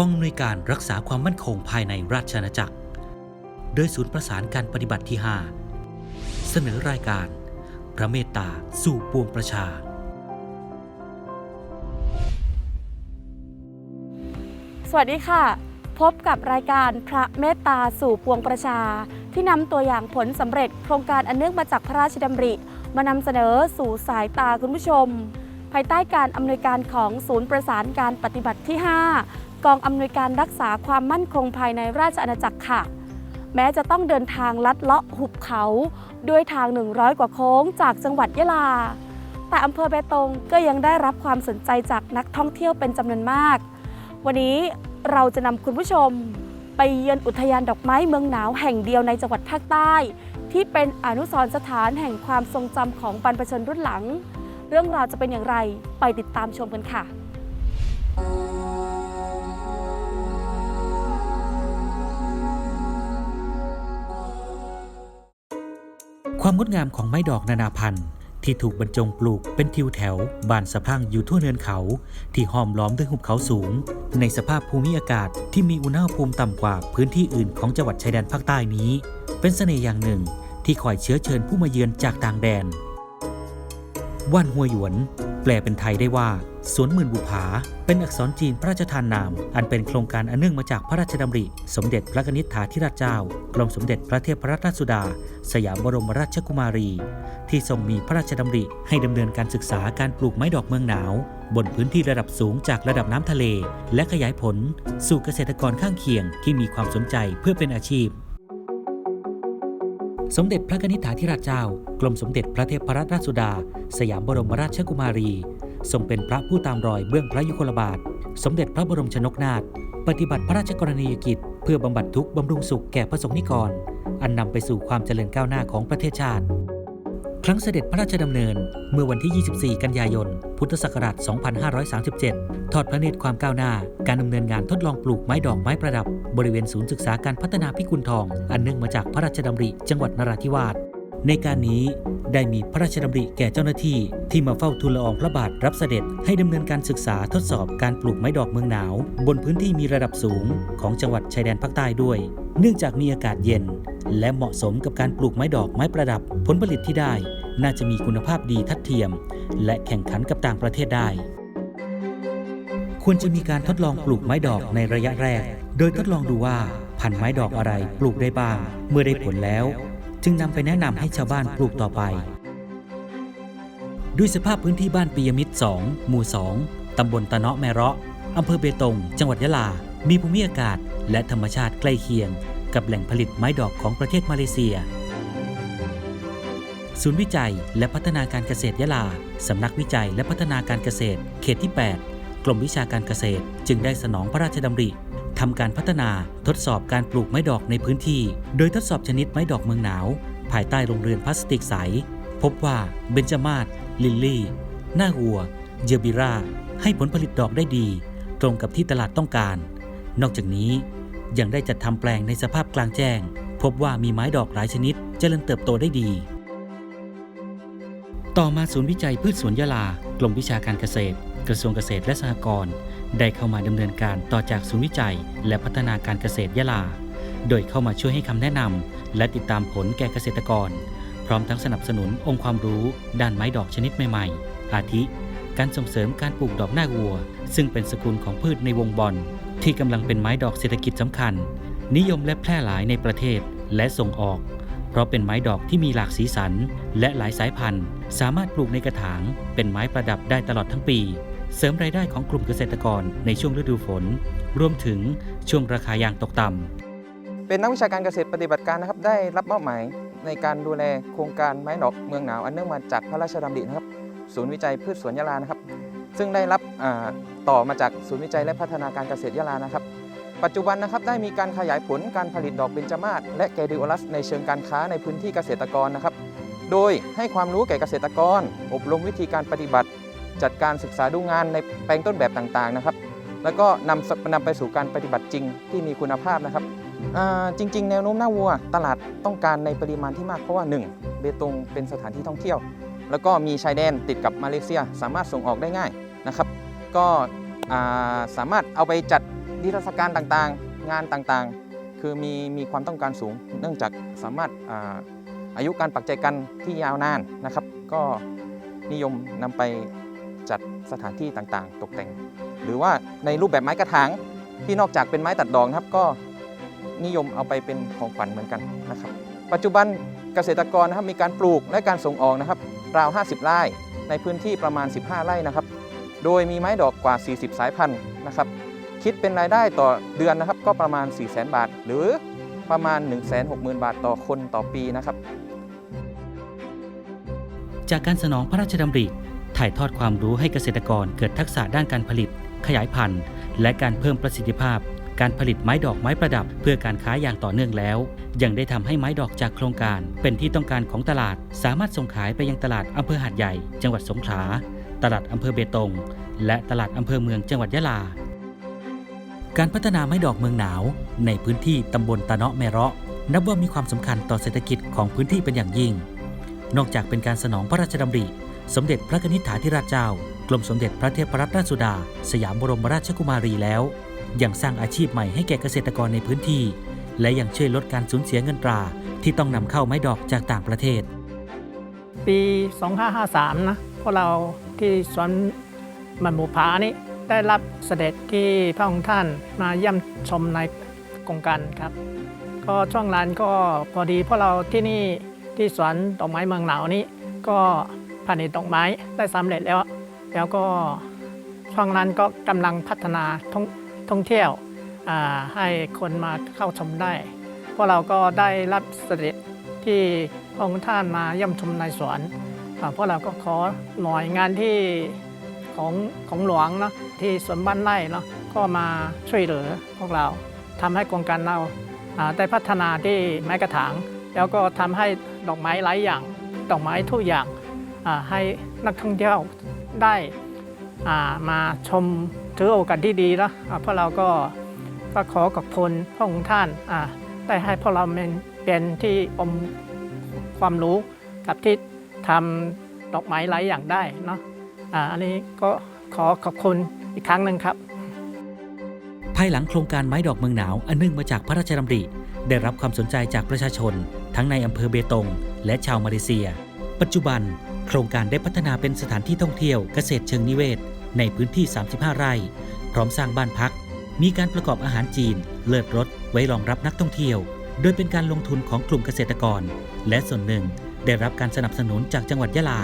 กองอำนวยการรักษาความมั่นคงภายในราชอาณาจักร โดยศูนย์ประสานการปฏิบัติที่ 5 เสนอรายการ พระเมตตาสู่ปวงประชา สวัสดีค่ะ พบกับรายการพระเมตตาสู่ปวงประชา ที่นำตัวอย่างผลสำเร็จโครงการอันเนื่องมาจากพระราชดำริ มานำเสนอสู่สายตาคุณผู้ชม ภายใต้การอำนวยการของศูนย์ประสานการปฏิบัติที่ 5 กองอำนวยการรักษาความมั่นคงภายในราชอาณาจักรค่ะ แม้จะต้องเดินทางลัดเลาะหุบเขา ด้วยทาง 100 กว่าโค้งจากจังหวัดยะลา แต่อำเภอเบตงก็ยังได้รับความสนใจจากนักท่องเที่ยวเป็นจำนวนมาก วันนี้เราจะนำคุณผู้ชม ไปเยือนอุทยานดอกไม้เมืองหนาวแห่งเดียวในจังหวัดภาคใต้ ที่เป็นอนุสรณ์สถานแห่งความทรงจำของบรรพชนรุ่นหลัง เรื่องราวจะเป็นอย่างไรไปติดตามชมกันค่ะ ความงดงามของไม้ดอกนานาพันธุ์ ที่ถูกบรรจงปลูกเป็นทิวแถว บานสะพรั่งอยู่ทั่วเนินเขา ที่ห้อมล้อมด้วยหุบเขาสูง ในสภาพภูมิอากาศที่มีอุณหภูมิต่ำกว่าพื้นที่อื่นของจังหวัดชายแดนภาคใต้นี้ เป็นเสน่ห์อย่างหนึ่ง ที่คอยเชื้อเชิญผู้มาเยือนจากต่างแดนว่านหัวหยวน แปลเป็นไทยได้ว่าสวนหมื่นบุภา เป็นอักษรจีนพระราชทานนาม อันเป็นโครงการอันเนื่องมาจากพระราชดำริ สมเด็จพระนิษฐาธิราชเจ้ากรมสมเด็จพระเทพรัตนราชสุดา สยามบรมราชกุมารี ที่ทรงมีพระราชดำริให้ดำเนินการศึกษาการปลูกไม้ดอกเมืองหนาว บนพื้นที่ระดับสูงจากระดับน้ำทะเล และขยายผล สู่เกษตรกรข้างเคียงที่มีความสนใจเพื่อเป็นอาชีพสมเด็จพระนิษฐาธิราชเจ้า กรมสมเด็จพระเทพรัตนราชสุดา สยามบรมราชกุมารี ทรงเป็นพระผู้ตามรอยเบื้องพระยุคลบาท สมเด็จพระบรมชนกนาถปฏิบัติพระราชกรณียกิจ เพื่อบำบัดทุกข์บำรุงสุขแก่พระสงฆ์นิกร อันนำไปสู่ความเจริญก้าวหน้าของประเทศชาติ ครั้งเสด็จพระราชดำเนินเมื่อวันที่ 24 กันยายน พุทธศักราช 2537 ทอดพระเนตรความก้าวหน้า การดำเนินงานทดลองปลูกไม้ดอกไม้ประดับ บริเวณศูนย์ศึกษาการพัฒนาพิกุลทอง อันเนื่องมาจากพระราชดำริ จังหวัดนราธิวาสในการนี้ ได้มีพระราชดำริแก่เจ้าหน้าที่ ที่มาเฝ้าทูลละอองพระบาทรับเสด็จ ให้ดำเนินการศึกษาทดสอบการปลูกไม้ดอกเมืองหนาว บนพื้นที่มีระดับสูงของจังหวัดชายแดนภาคใต้ด้วย เนื่องจากมีอากาศเย็น และเหมาะสมกับการปลูกไม้ดอกไม้ประดับ ผลผลิตที่ได้ น่าจะมีคุณภาพดีทัดเทียม และแข่งขันกับต่างประเทศได้ ควรจะมีการทดลองปลูกไม้ดอกในระยะแรก โดยทดลองดูว่าพันไม้ดอกอะไรปลูกได้บ้าง เมื่อได้ผลแล้ว จึงนำไปแนะนำให้ชาวบ้านปลูกต่อไป ด้วยสภาพพื้นที่บ้านปียมิตร 2 หมู่ 2 ตำบลตะเนาะแมเราะอำเภอเบตง จังหวัดยะลา มีภูมิอากาศ และธรรมชาติใกล้เคียง กับแหล่งผลิตไม้ดอกของประเทศมาเลเซีย ศูนย์วิจัยและพัฒนาการเกษตรยะลา สำนักวิจัยและพัฒนาการเกษตร เขตที่ 8 กรมวิชาการเกษตร จึงได้สนองพระราชดำริ ทำการพัฒนาทดสอบการปลูกไม้ดอกในพื้นที่ โดยทดสอบชนิดไม้ดอกเมืองหนาว ภายใต้โรงเรือนพลาสติกใส พบว่าเบญจมาศลิลลี่ หน้าวัว เยบิรา ให้ผลผลิตดอกได้ดี ตรงกับที่ตลาดต้องการ นอกจากนี้ยังได้จัดทำแปลงในสภาพกลางแจ้ง พบว่ามีไม้ดอกหลายชนิดเจริญเติบโตได้ดี ต่อมาศูนย์วิจัยพืชสวนยะลากรมวิชาการเกษตร กระทรวงเกษตรและสหกรณ์ ได้เข้ามาดำเนินการต่อจากศูนย์วิจัย และพัฒนาการเกษตรยะลา โดยเข้ามาช่วยให้คำแนะนำและติดตามผลแก่เกษตรกร พร้อมทั้งสนับสนุนองค์ความรู้ ด้านไม้ดอกชนิดใหม่ๆ อาทิ การส่งเสริมการปลูกดอกหน้าวัว ซึ่งเป็นสกุลของพืชในวงบอลที่กำลังเป็นไม้ดอกเศรษฐกิจสำคัญ นิยมและแพร่หลายในประเทศและส่งออก เพราะเป็นไม้ดอกที่มีหลากสีสัน และหลายสายพันธุ์ สามารถปลูกในกระถาง เป็นไม้ประดับได้ตลอดทั้งปี เสริมรายได้ของกลุ่มเกษตรกรในช่วงฤดูฝน รวมถึงช่วงราคายางตกต่ำเป็นนักวิชาการเกษตรปฏิบัติการนะครับ ได้รับมอบหมายในการดูแลโครงการไม้ดอกเมืองหนาวอันเนื่องมาจากพระราชดำรินะครับ ศูนย์วิจัยพืชสวนยะลานะครับ ซึ่งได้รับต่อมาจากศูนย์วิจัยและพัฒนาการเกษตรยะลานะครับ ปัจจุบันนะครับได้มีการขยายผลการผลิตดอกเบญจมาศและแกดิโอลัสในเชิงการค้าในพื้นที่เกษตรกรนะครับ โดยให้ความรู้แก่เกษตรกร อบรมวิธีการปฏิบัติ จัดการศึกษาดูงานในแปลงต้นแบบต่างๆนะครับ แล้วก็นำนำไปสู่การปฏิบัติจริงที่มีคุณภาพนะครับจริง ๆ แนวโน้มหน้าวัว ตลาดต้องการในปริมาณที่มากเพราะว่า 1. เบตงเป็นสถานที่ท่องเที่ยว แล้วก็มีชายแดนติดกับมาเลเซีย สามารถส่งออกได้ง่ายนะครับ ก็สามารถเอาไปจัดนิทรรศการต่างๆ งานต่างๆ คือมีมีความต้องการสูง เนื่องจากสามารถอาอายุการปักใจกันที่ยาวนานนะครับ ก็นิยมนำไป จัดสถานที่ต่างๆ ตกแต่ง หรือว่าในรูปแบบไม้กระถางที่นอกจากเป็นไม้ตัดดอกนะครับก็นิยมเอาไปเป็นของขวัญเหมือนกันนะครับ ปัจจุบันเกษตรกรนะครับมีการปลูกและการส่งออกนะครับราว 50 ไร่ในพื้นที่ประมาณ 15 ไร่นะครับ โดยมีไม้ดอกกว่า 40 สายพันธุ์นะครับ คิดเป็นรายได้ต่อเดือนนะครับก็ประมาณ 4 0 0 0 0 0 บาท หรือประมาณ 1 6 0 0 0 0 บาทต่อคนต่อปีนะครับ จากการสนองพระราชดำริ ถ่ายทอดความรู้ให้เกษตรกรเกิดทักษะด้านการผลิต ขยายพันธุ์ และการเพิ่มประสิทธิภาพ การผลิตไม้ดอกไม้ประดับ เพื่อการค้าอย่างต่อเนื่องแล้ว ยังได้ทำให้ไม้ดอกจากโครงการ เป็นที่ต้องการของตลาด สามารถส่งขายไปยังตลาดอำเภอหาดใหญ่ จังหวัดสงขลา ตลาดอำเภอเบตง และตลาดอำเภอเมืองจังหวัดยะลา การพัฒนาไม้ดอกเมืองหนาว ในพื้นที่ตำบลตะเนาะแมเราะนับว่ามีความสำคัญต่อเศรษฐกิจของพื้นที่เป็นอย่างยิ่ง นอกจากเป็นการสนองพระราชดำริ สมเด็จพระนิษฐาธิราชเจ้า กรมสมเด็จพระเทพรัตนราชสุดา สยามบรมราชกุมารีแล้ว ยังสร้างอาชีพใหม่ให้แก่เกษตรกรในพื้นที่ และยังช่วยลดการสูญเสียเงินตรา ที่ต้องนำเข้าไม้ดอกจากต่างประเทศ ปี 2553 นะพวกเราที่สวนมันหมูผานี่ได้รับเสด็จที่พระองค์ท่านมาเยี่ยมชมในโครงการครับ ก็ช่วงนั้นก็พอดีพวกเราที่นี่ที่สวนดอกไม้เมืองหนาวนี้ก็ ผลิตดอกไม้ได้สำเร็จแล้ว แล้วก็ช่วงนั้นก็กำลังพัฒนาท่องท่องเที่ยวให้คนมาเข้าชมได้พวกเราก็ได้รับเสด็จที่พระองค์ท่านมาเยี่ยมชมในสวนอ่าพวกเราก็ขอหน่วยงานที่ของของหลวงเนาะที่สวนบ้านไร่เนาะก็มาช่วยเหลือพวกเราทำให้โครงการเราได้พัฒนาที่ไม้กระถาง แล้วก็ทำให้ดอกไม้หลายอย่าง ดอกไม้ทุกอย่าง ให้นักท่องเที่ยวได้มาชมถือโอกาสที่ดีนะอ่าพวกเราก็ก็ขอขอบคุณพระองค์ท่านได้ให้พวกเราเป็นที่อมความรู้กับที่ทำดอกไม้หลายอย่างได้เนาะอันนี้ก็ขอขอบคุณอีกครั้งหนึ่งครับ ภายหลังโครงการไม้ดอกเมืองหนาวอันเนื่องมาจากพระราชดำริ ได้รับความสนใจจากประชาชน ทั้งในอำเภอเบตง และชาวมาเลเซีย ปัจจุบัน โครงการได้พัฒนาเป็นสถานที่ท่องเที่ยวเกษตรเชิงนิเวศ ในพื้นที่ 35 ไร่ พร้อมสร้างบ้านพัก มีการประกอบอาหารจีน เลิศรสไว้รองรับนักท่องเที่ยว โดยเป็นการลงทุนของกลุ่มเกษตรกร และส่วนหนึ่งได้รับการสนับสนุนจากจังหวัดยะลา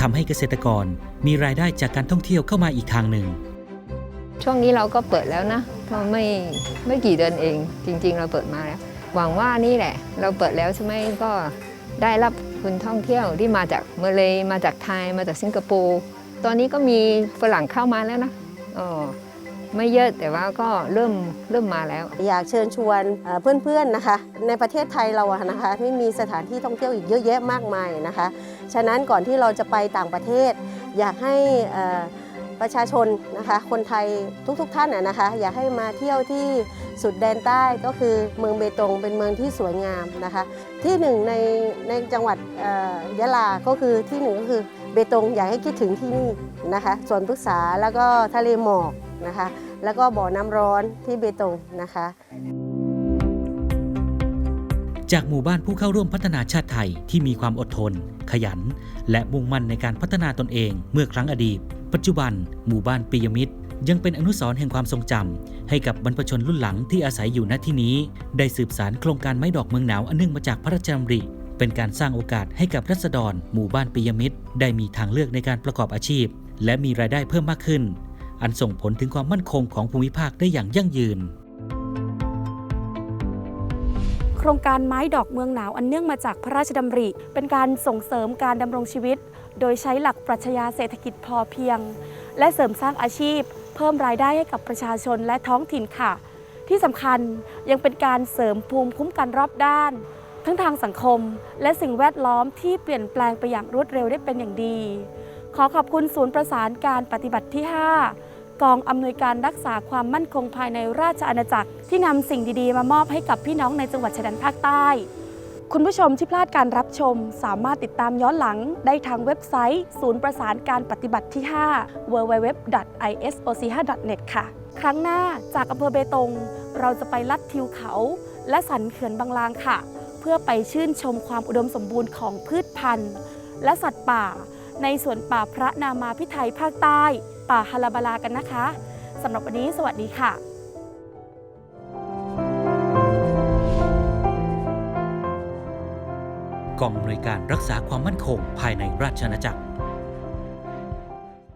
ทำให้เกษตรกรมีรายได้จากการท่องเที่ยวเข้ามาอีกทางหนึ่ง ช่วงนี้เราก็เปิดแล้วนะก็ไม่ไม่กี่เดือนเอง จริง ๆ เราเปิดมาแล้ว หวังว่านี่แหละ เราเปิดแล้วใช่ไหมก็ได้รับ คุณท่องเที่ยวที่มาจากเมเลมาจากไทยมาจากสิงคโปร์ตอนนี้ก็มีฝรั่งเข้ามาแล้วนะอ๋อไม่เยอะแต่ว่าก็เริ่มเริ่มมาแล้ว อยากเชิญชวนเพื่อนๆนะคะ ในประเทศไทยเราอะนะคะที่มีสถานที่ท่องเที่ยวอีกเยอะแยะมากมายนะคะ ฉะนั้นก่อนที่เราจะไปต่างประเทศ อยากให้อ่อ ประชาชนนะคะคนไทยทุกๆท่านอะนะคะอยากให้มาเที่ยวที่สุดแดนใต้ก็คือเมืองเบตงเป็นเมืองที่สวยงามนะคะที่หนึ่งในในจังหวัดยะลาก็คือที่หนึ่งก็คือเบตงอยากให้คิดถึงที่นี่นะคะสวนพฤกษาแล้วก็ทะเลหมอกนะคะแล้วก็บ่อน้ำร้อนที่เบตงนะคะ จากหมู่บ้านผู้เข้าร่วมพัฒนาชาติไทยที่มีความอดทน ขยัน และมุ่งมั่นในการพัฒนาตนเองเมื่อครั้งอดีต ปัจจุบัน หมู่บ้านปิยมิตร ยังเป็นอนุสรณ์แห่งความทรงจำให้กับบรรพชนรุ่นหลังที่อาศัยอยู่ณที่นี้ ได้สืบสารโครงการไม้ดอกเมืองหนาวอันเนื่องมาจากพระราชดำริ เป็นการสร้างโอกาสให้กับรัษฎร หมู่บ้านปิยมิตร ได้มีทางเลือกในการประกอบอาชีพ และมีรายได้เพิ่มมากขึ้น อันส่งผลถึงความมั่นคงของภูมิภาคได้อย่างยั่งยืน ครงการไม้ดอกเมืองหนาวอันเนื่องมาจากพระราชดำริ เป็นการส่งเสริมการดำรงชีวิต โดยใช้หลักปรัชญาเศรษฐกิจพอเพียง และเสริมสร้างอาชีพ เพิ่มรายได้ให้กับประชาชนและท้องถิ่นค่ะ ที่สำคัญยังเป็นการเสริมภูมิคุ้มกันรอบด้าน ทั้งทางสังคม และสิ่งแวดล้อมที่เปลี่ยนแปลงไปอย่างรวดเร็วได้เป็นอย่างดี ขอขอบคุณศูนย์ประสานการปฏิบัติที่ 5 กองอำนวยการรักษาความมั่นคงภายในราชอาณาจักร ที่นำสิ่งดีๆ มามอบให้กับพี่น้องในจังหวัดชายแดนภาคใต้ คุณผู้ชมที่พลาดการรับชม สามารถติดตามย้อนหลังได้ทางเว็บไซต์ ศูนย์ประสานการปฏิบัติที่ 5 www.isoc5.net ค่ะ ครั้งหน้าจากอำเภอเบตง เราจะไปลัดทิวเขา และสันเขื่อนบางลางค่ะ เพื่อไปชื่นชมความอุดมสมบูรณ์ของพืชพันธุ์ และสัตว์ป่า ในสวนป่าพระนามาพิไทยภาคใต้ ป่าฮาราบาลากันนะคะสำหรับวันนี้สวัสดีค่ะกองอำนวยการรักษาความมั่นคงภายในราชอาณาจักร